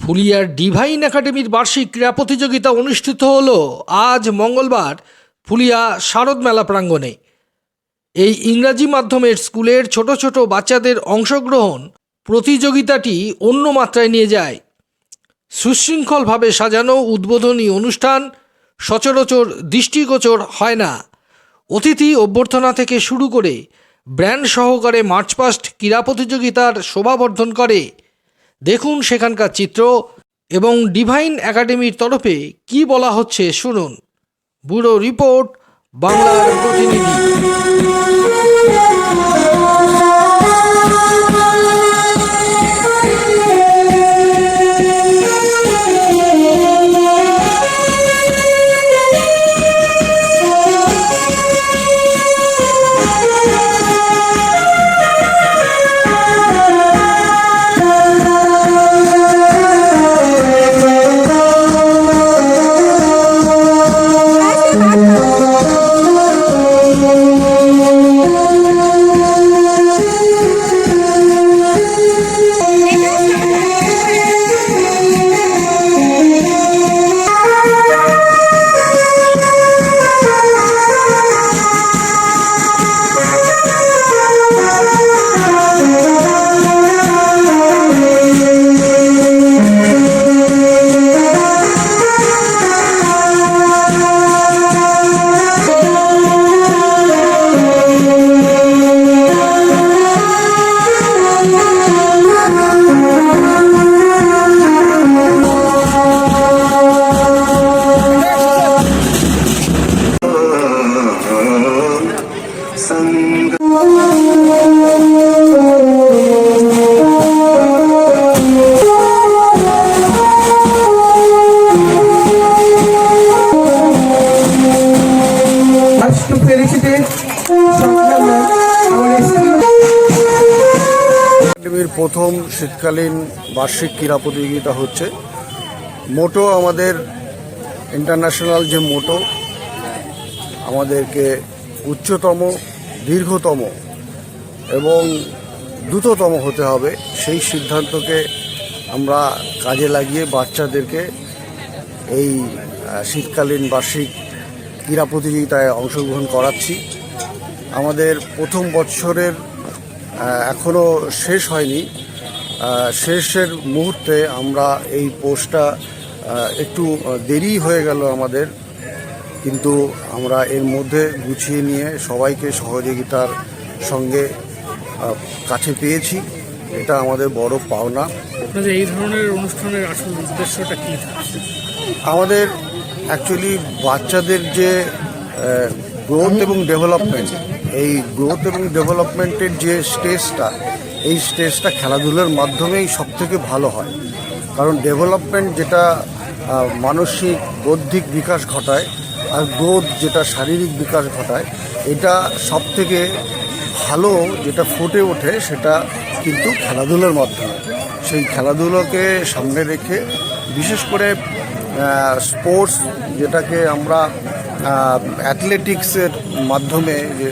ফুলিয়ার divine একাডেমির বার্ষিক ক্রীড়া প্রতিযোগিতা অনুষ্ঠিত হল আজ মঙ্গলবার ফুলিয়া শারদ মেলা প্রাঙ্গণে। এই ইংরাজি মাধ্যমের স্কুলের ছোট ছোট বাচ্চাদের অংশগ্রহণ প্রতিযোগিতাটি অন্য মাত্রায় নিয়ে যায়। সুশৃঙ্খলভাবে সাজানো উদ্বোধনী অনুষ্ঠান সচরাচর দৃষ্টিগোচর হয় না। অতিথি অভ্যর্থনা থেকে শুরু করে ব্র্যান্ড সহকারে মার্চপাস্ট ক্রীড়া প্রতিযোগিতার শোভাবর্ধন করে। দেখুন সেখানকার চিত্র এবং ডিভাইন একাডেমির তরফে কি বলা হচ্ছে শুনুন। ব্যুরো রিপোর্ট, বাংলার প্রতিনিধি। একাডেমির প্রথম শীতকালীন বার্ষিক ক্রীড়া প্রতিযোগিতা হচ্ছে। মোটো আমাদের ইন্টারন্যাশনাল যে মোটো, আমাদেরকে উচ্চতম, দীর্ঘতম এবং দ্রুততম হতে হবে। সেই সিদ্ধান্তকে আমরা কাজে লাগিয়ে বাচ্চাদেরকে এই শীতকালীন বার্ষিক ক্রীড়া প্রতিযোগিতায় অংশগ্রহণ করাচ্ছি। আমাদের প্রথম বৎসরের আহ, এখনও শেষ হয়নি। শেষের মুহূর্তে আমরা এই পোস্টটা একটু দেরি হয়ে গেল আমাদের কিন্তু আমরা এর মধ্যে গুছিয়ে নিয়ে সবাইকে সহযোগিতার সঙ্গে কাছে পেয়েছি। এটা আমাদের বড় পাওনা। আপনাদের এই ধরনের অনুষ্ঠানের আসল উদ্দেশ্যটা কী? আমাদের অ্যাকচুয়ালি বাচ্চাদের যে গ্রোথ এবং ডেভেলপমেন্ট এই গ্রোথ এবং ডেভেলপমেন্টের যে স্টেজটা এই স্টেজটা খেলাধুলার মাধ্যমেই সব থেকে ভালো হয়। কারণ ডেভেলপমেন্ট যেটা মানসিক, বৌদ্ধিক বিকাশ ঘটায় আর গ্রোথ যেটা শারীরিক বিকাশ ঘটায়, এটা সব থেকে ভালো যেটা ফুটে ওঠে সেটা কিন্তু খেলাধুলার মাধ্যমে। সেই খেলাধুলোকে সামনে রেখে বিশেষ করে স্পোর্টস যেটাকে আমরা অ্যাথলেটিক্সের মাধ্যমে যে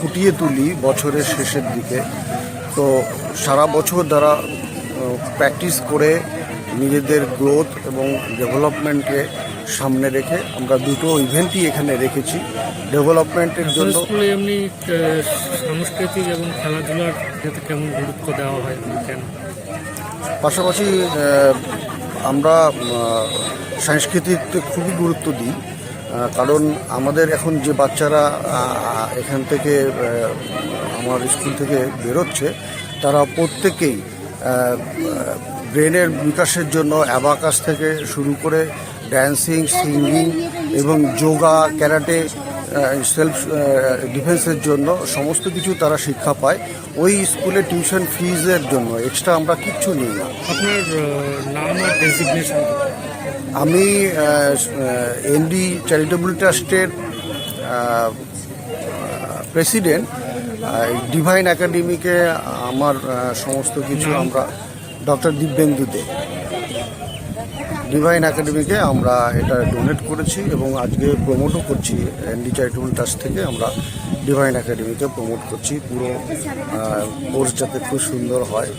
ফুটিয়ে তুলি বছরের শেষের দিকে তো সারা বছর দ্বারা প্র্যাকটিস করে নিজেদের গ্রোথ এবং ডেভেলপমেন্টকে সামনে রেখে আমরা দুটো ইভেন্টই এখানে রেখেছি। ডেভেলপমেন্টের জন্য স্কুলে এমনি সাংস্কৃতিক এবং খেলাধুলার যাতে কেমন গুরুত্ব দেওয়া হয় কেন? পাশাপাশি আমরা আহ, সংস্কৃতিতে খুবই গুরুত্ব দিই। কারণ আমাদের এখন যে বাচ্চারা এখান থেকে আমার স্কুল থেকে বেরোচ্ছে, তারা প্রত্যেকেই ব্রেনের বিকাশের জন্য অ্যাবাকাস থেকে শুরু করে ড্যান্সিং সিঙ্গিং এবং যোগা ক্যারাটে সেলফ ডিফেন্সের জন্য সমস্ত কিছু তারা শিক্ষা পায়। ওই স্কুলে টিউশন ফিজের জন্য এক্সট্রা আমরা কিচ্ছু নিই। না আপনার আহ, নাম আর ডেজিগনেশন আমি এনডি চ্যারিটেবল ট্রাস্টের প্রেসিডেন্ট ডিভাইন একাডেমিকে আমার সমস্ত কিছু আমরা ডক্টর দিব্যেন্দু দে। ডিভাইন একাডেমিকে আমরা এটা ডোনেট করেছি এবং আজকে প্রমোটও করছি এনডি চ্যারিটেবল ট্রাস্ট থেকে। আমরা ডিভাইন একাডেমিকে প্রমোট করছি। পুরো কোর্স যাতে খুব সুন্দর হয়।